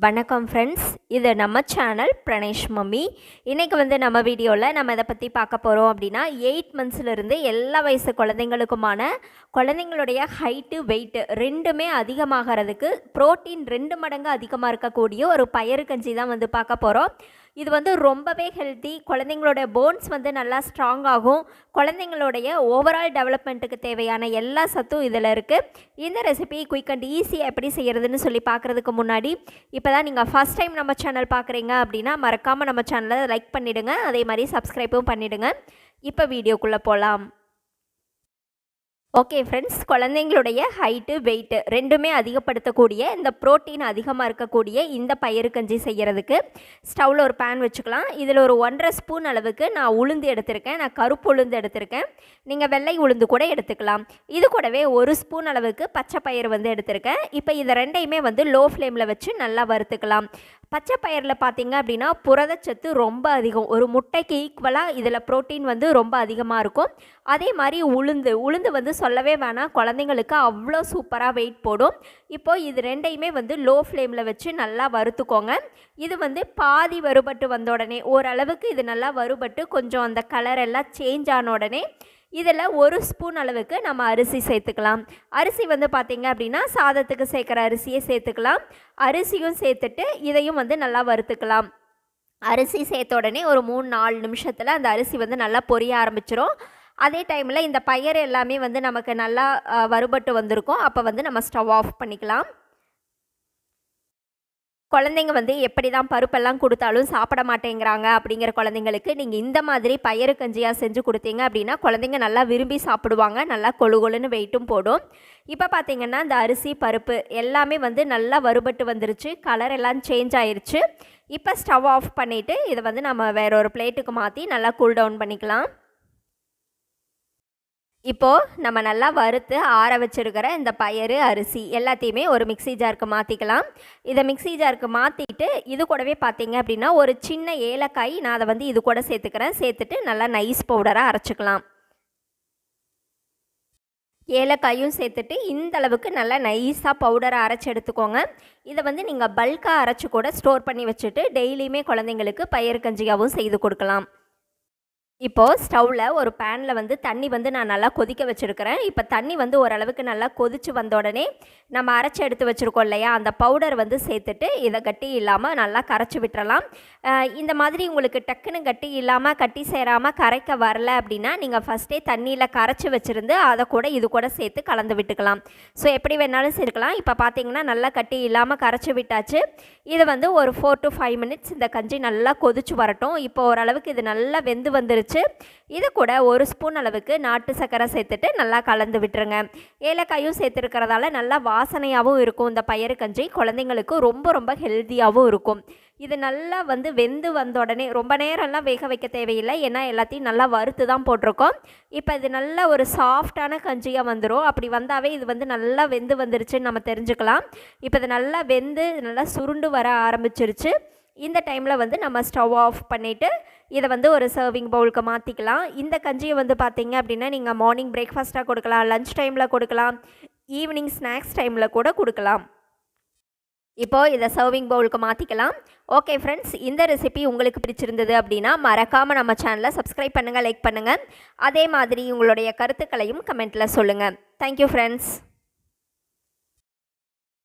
வணக்கம் ஃப்ரெண்ட்ஸ் இது நம்ம சேனல் பிரணேஷ் மம்மி இன்றைக்கி வந்து நம்ம வீடியோவில் நம்ம இதை பற்றி பார்க்க போகிறோம் அப்படின்னா எயிட் மந்த்ஸ்லேருந்து எல்லா வயசு குழந்தைங்களுக்குமான குழந்தைங்களுடைய ஹைட்டு வெயிட்டு ரெண்டுமே அதிகமாகிறதுக்கு புரோட்டீன் ரெண்டு மடங்கு அதிகமாக இருக்கக்கூடிய ஒரு பயறு கஞ்சி தான் வந்து பார்க்க போகிறோம் இது வந்து ரொம்பவே ஹெல்த்தி குழந்தைங்களோட போன்ஸ் வந்து நல்லா ஸ்ட்ராங் ஆகும். குழந்தைங்களுடைய ஓவரால் டெவலப்மெண்ட்டுக்கு தேவையான எல்லா சத்தும் இதில் இருக்குது இந்த ரெசிபி குயிக் அண்ட் ஈஸியாக எப்படி செய்கிறதுன்னு சொல்லி பார்க்குறதுக்கு முன்னாடி இப்போ தான் நீங்கள் ஃபஸ்ட் டைம் நம்ம சேனல் பார்க்குறீங்க அப்படின்னா மறக்காமல் நம்ம சேனலை லைக் பண்ணிவிடுங்க அதே மாதிரி சப்ஸ்கிரைப்பும் பண்ணிவிடுங்க இப்போ வீடியோக்குள்ளே போகலாம் ஓகே ஃப்ரெண்ட்ஸ் குழந்தைங்களுடைய ஹைட்டு வெயிட்டு ரெண்டுமே அதிகப்படுத்தக்கூடிய இந்த ப்ரோட்டீன் அதிகமாக இருக்கக்கூடிய இந்த பயிறு கஞ்சி செய்கிறதுக்கு ஸ்டவ்வில் ஒரு பேன் வச்சுக்கலாம். இதில் ஒரு ஒன்றரை ஸ்பூன் அளவுக்கு நான் உளுந்து எடுத்திருக்கேன். நான் கருப்பு உளுந்து எடுத்திருக்கேன். நீங்கள் வெள்ளை உளுந்து கூட எடுத்துக்கலாம். இது கூடவே ஒரு ஸ்பூன் அளவுக்கு பச்சை பயிறு வந்து எடுத்திருக்கேன். இப்போ இதை ரெண்டையுமே வந்து லோ ஃப்ளேமில் வச்சு நல்லா வறுத்துக்கலாம். பச்சை பயிரில் பார்த்திங்க அப்படின்னா புரதச்சத்து ரொம்ப அதிகம். ஒரு முட்டைக்கு ஈக்குவலாக இதில் ப்ரோட்டீன் வந்து ரொம்ப அதிகமாக இருக்கும். அதே மாதிரி உளுந்து உளுந்து வந்து சொல்லவே வேணாம். குழந்தைங்களுக்கு அவ்வளோ சூப்பராக வெயிட் போடும். இப்போது இது ரெண்டையுமே வந்து லோ ஃப்ளேமில் வச்சு நல்லா வறுத்துக்கோங்க. இது வந்து பாதி வறுபட்டு வந்த உடனே ஓரளவுக்கு இது நல்லா வறுபட்டு கொஞ்சம் அந்த கலர் எல்லாம் சேஞ்ச் ஆன உடனே இதில் ஒரு ஸ்பூன் அளவுக்கு நம்ம அரிசி சேர்த்துக்கலாம். அரிசி வந்து பார்த்திங்க அப்படின்னா சாதத்துக்கு சேர்க்குற அரிசியை சேர்த்துக்கலாம். அரிசியும் சேர்த்துட்டு இதையும் வந்து நல்லா வறுத்துக்கலாம். அரிசி சேர்த்த உடனே ஒரு மூணு நாலு நிமிஷத்தில் அந்த அரிசி வந்து நல்லா பொரிய ஆரம்பிச்சிரும். அதே டைமில் இந்த பயிர் எல்லாமே வந்து நமக்கு நல்லா வறுபட்டு வந்திருக்கும். அப்போ வந்து நம்ம ஸ்டவ் ஆஃப் பண்ணிக்கலாம். குழந்தைங்க வந்து எப்படி தான் பருப்பெல்லாம் கொடுத்தாலும் சாப்பிட மாட்டேங்கிறாங்க அப்படிங்கிற குழந்தைங்களுக்கு நீங்கள் இந்த மாதிரி பயறு கஞ்சியாக செஞ்சு கொடுத்தீங்க அப்படின்னா குழந்தைங்க நல்லா விரும்பி சாப்பிடுவாங்க. நல்லா கொழு கொழுன்னு வெயிட்டும் போடும். இப்போ பார்த்தீங்கன்னா இந்த அரிசி பருப்பு எல்லாமே வந்து நல்லா வறுபட்டு வந்துருச்சு. கலர் எல்லாம் சேஞ்ச் ஆயிடுச்சு இப்போ ஸ்டவ் ஆஃப் பண்ணிவிட்டு இதை வந்து நம்ம வேற ஒரு பிளேட்டுக்கு மாற்றி நல்லா கூல் டவுன் பண்ணிக்கலாம். இப்போது நம்ம நல்லா வறுத்து ஆற வச்சுருக்கிற இந்த பயறு அரிசி எல்லாத்தையுமே ஒரு மிக்சி ஜாருக்கு மாற்றிக்கலாம் இதை மிக்சி ஜாருக்கு மாற்றிட்டு இது கூடவே பார்த்தீங்க அப்படின்னா ஒரு சின்ன ஏலக்காய் நான் அதை வந்து இது கூட சேர்த்துக்கிறேன். சேர்த்துட்டு நல்லா நைஸ் பவுடராக அரைச்சிக்கலாம். ஏலக்காயும் சேர்த்துட்டு இந்த அளவுக்கு நல்லா நைஸாக பவுடரை அரைச்சி எடுத்துக்கோங்க. இதை வந்து நீங்கள் பல்காக அரைச்சி கூட ஸ்டோர் பண்ணி வச்சுட்டு டெய்லியுமே குழந்தைங்களுக்கு பயிர் கஞ்சியாகவும் செய்து கொடுக்கலாம். இப்போது ஸ்டவ்வில் ஒரு பேனில் வந்து தண்ணி வந்து நான் நல்லா கொதிக்க வச்சுருக்கிறேன். இப்போ தண்ணி வந்து ஓரளவுக்கு நல்லா கொதித்து வந்த உடனே நம்ம அரைச்சி எடுத்து வச்சுருக்கோம் இல்லையா? அந்த பவுடர் வந்து சேர்த்துட்டு இதை கட்டி இல்லாமல் நல்லா கரைச்சி விட்டுறலாம். இந்த மாதிரி உங்களுக்கு டக்குன்னு கட்டி இல்லாமல் கட்டி சேராமல் கரைக்க வரல அப்படின்னா நீங்கள் ஃபஸ்ட்டே தண்ணியில் கரைச்சி வச்சுருந்து அதை கூட இது கூட சேர்த்து கலந்து விட்டுக்கலாம். ஸோ எப்படி வேணாலும் சேர்க்கலாம். இப்போ பார்த்தீங்கன்னா நல்லா கட்டி இல்லாமல் கரைச்சி விட்டாச்சு. இது வந்து ஒரு ஃபோர் டு ஃபைவ் மினிட்ஸ் இந்த கஞ்சி நல்லா கொதிச்சு வரட்டும். இப்போ ஓரளவுக்கு இது நல்லா வெந்து வந்துருச்சு. வச்சு இது கூட ஒரு ஸ்பூன் அளவுக்கு நாட்டு சர்க்கரை சேர்த்துட்டு நல்லா கலந்து விட்டுருங்க. ஏலக்காயும் சேர்த்துருக்கிறதால நல்லா வாசனையாகவும் இருக்கும். இந்த பயிறு கஞ்சி குழந்தைங்களுக்கு ரொம்ப ரொம்ப ஹெல்த்தியாகவும் இருக்கும். இது நல்லா வந்து வெந்து வந்த உடனே ரொம்ப நேரம்லாம் வேக வைக்க தேவையில்லை. ஏன்னா எல்லாத்தையும் நல்லா வறுத்து தான் போட்டிருக்கோம். இப்போ இது நல்ல ஒரு சாஃப்டான கஞ்சியாக வந்துடும் அப்படி வந்தாவே இது வந்து நல்லா வெந்து வந்துருச்சுன்னு நம்ம தெரிஞ்சுக்கலாம். இப்போ இது நல்லா வெந்து நல்லா சுருண்டு வர ஆரம்பிச்சிருச்சு. இந்த டைமில் வந்து நம்ம ஸ்டவ் ஆஃப் பண்ணிவிட்டு இதை வந்து ஒரு சர்விங் பவுலுக்கு மாற்றிக்கலாம் இந்த கஞ்சியை வந்து பார்த்தீங்க அப்படின்னா நீங்கள் மார்னிங் பிரேக்ஃபாஸ்ட்டாக கொடுக்கலாம் லஞ்ச் டைமில் கொடுக்கலாம் ஈவினிங் ஸ்நாக்ஸ் டைமில் கூட கொடுக்கலாம். இப்போது இதை சர்விங் பவுலுக்கு மாற்றிக்கலாம் ஓகே ஃப்ரெண்ட்ஸ் இந்த ரெசிபி உங்களுக்கு பிடிச்சிருந்தது அப்படின்னா மறக்காமல் நம்ம சேனலை சப்ஸ்கிரைப் பண்ணுங்கள் லைக் பண்ணுங்கள் அதே மாதிரி உங்களுடைய கருத்துக்களையும் கமெண்ட்டில் சொல்லுங்கள் தேங்க்யூ ஃப்ரெண்ட்ஸ்